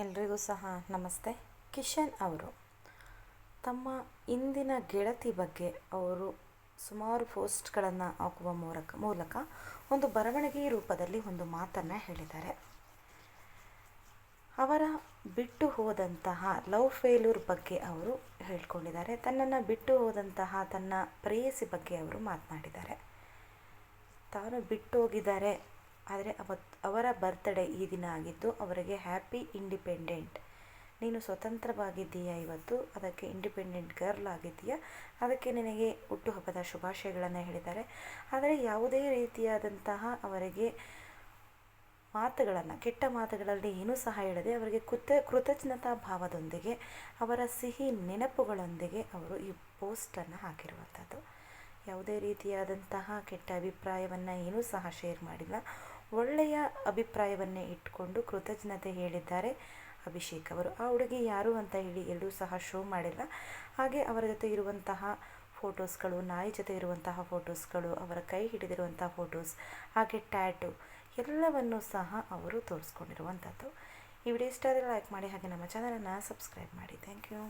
ಎಲ್ರಿಗೂ ಸಹ ನಮಸ್ತೆ. ಕಿಶನ್ ಅವರು. ತಮ್ಮ ಇಂದಿನ ಗೆಳತಿ ಬಗ್ಗೆ ಅವರು ಸುಮಾರು ಪೋಸ್ಟ್ಗಳನ್ನು ಹಾಕುವ ಮೂಲಕ ಮೂಲಕ ಒಂದು ಬರವಣಿಗೆ ರೂಪದಲ್ಲಿ ಒಂದು ಮಾತನ್ನು ಹೇಳಿದ್ದಾರೆ. ಅವರ ಬಿಟ್ಟು ಹೋದಂತಹ ಲವ್ ಫೇಲ್ಯೂರ್ ಬಗ್ಗೆ ಅವರು ಹೇಳ್ಕೊಂಡಿದ್ದಾರೆ. ತನ್ನನ್ನು ಬಿಟ್ಟು ಹೋದಂತಹ, ತನ್ನ ಪ್ರೇಯಸಿ ಬಗ್ಗೆ ಅವರು ಮಾತನಾಡಿದ್ದಾರೆ. ತಾನು ಬಿಟ್ಟು ಹೋಗಿದ್ದಾರೆ ಆದರೆ ಅವತ್ತು ಅವರ ಬರ್ತ್ಡೇ ಈ ದಿನ ಆಗಿದ್ದು ಅವರಿಗೆ ಹ್ಯಾಪಿ ಇಂಡಿಪೆಂಡೆಂಟ್ ನೀನು ಸ್ವತಂತ್ರವಾಗಿದ್ದೀಯ ಇವತ್ತು? ಅದಕ್ಕೆ ಇಂಡಿಪೆಂಡೆಂಟ್ ಗರ್ಲ್ ಆಗಿದ್ದೀಯ? ಅದಕ್ಕೆ ನಿನಗೆ ಹುಟ್ಟುಹಬ್ಬದ ಶುಭಾಶಯಗಳನ್ನು ಹೇಳಿದ್ದಾರೆ. ಆದರೆ ಯಾವುದೇ ರೀತಿಯಾದಂತಹ ಅವರಿಗೆ ಮಾತುಗಳನ್ನು, ಕೆಟ್ಟ ಮಾತುಗಳಲ್ಲಿ ಏನೂ ಸಹ ಹೇಳದೆ ಅವರಿಗೆ ಕೃತ, ಕೃತಜ್ಞತಾ ಭಾವದೊಂದಿಗೆ, ಅವರ ಸಿಹಿ ನೆನಪುಗಳೊಂದಿಗೆ ಅವರು ಈ ಪೋಸ್ಟನ್ನು ಹಾಕಿರುವಂಥದ್ದು ಯಾವುದೇ ರೀತಿಯಾದಂತಹ ಕೆಟ್ಟ ಅಭಿಪ್ರಾಯವನ್ನು ಏನೂ ಸಹ ಶೇರ್ ಮಾಡಿಲ್ಲ. ಒಳ್ಳೆಯ ಅಭಿಪ್ರಾಯವನ್ನೇ ಇಟ್ಕೊಂಡು ಕೃತಜ್ಞತೆ ಹೇಳಿದ್ದಾರೆ ಅಭಿಷೇಕ್ ಅವರು. ಆ ಹುಡುಗಿ ಯಾರು ಅಂತ ಹೇಳಿ ಎಲ್ಲೂ ಸಹ ಶೋ ಮಾಡಿಲ್ಲ. ಹಾಗೆ ಅವರ ಜೊತೆ ಇರುವಂತಹ ಫೋಟೋಸ್ಗಳು, ನಾಯಿ ಜೊತೆ ಇರುವಂತಹ ಫೋಟೋಸ್ಗಳು, ಅವರ ಕೈ ಹಿಡಿದಿರುವಂತಹ ಫೋಟೋಸ್, ಹಾಗೆ ಟ್ಯಾಟು ಎಲ್ಲವನ್ನು ಸಹ ಅವರು ತೋರಿಸ್ಕೊಂಡಿರುವಂಥದ್ದು. ಈ ವಿಡಿಯೋ ಇಷ್ಟ ಲೈಕ್ ಮಾಡಿ, ಹಾಗೆ ನಮ್ಮ ಚಾನಲನ್ನು ಸಬ್ಸ್ಕ್ರೈಬ್ ಮಾಡಿ. Thank you